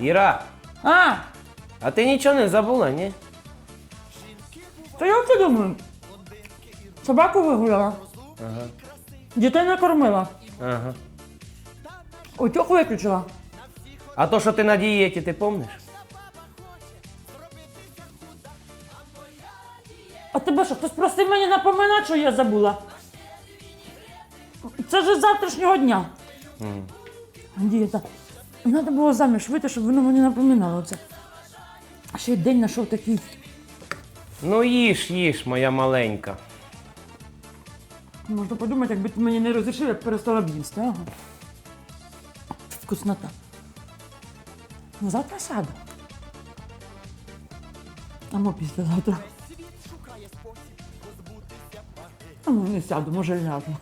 Іра, А, а ти нічого не забула, ні? то я ти думаю. Собаку вигуляла, Ага. дітей накормила, Ага. утюг виключила. А то, що ти на дієті, ти помниш? А тебе що, хтось просив мені напоминати, що я забула? Це ж з завтрашнього дня. Дієта. Треба було заміж вийти, щоб воно мені напоминало це. А ще й день знайшов такий. Ну їж, їж, моя маленька. Можна подумати, якби ти мені не розрішив, я б перестала б їсти. Ага. Вкуснота. Ну, Завтра сяду. Або післязавтра. А ну не сяду, може ляжу.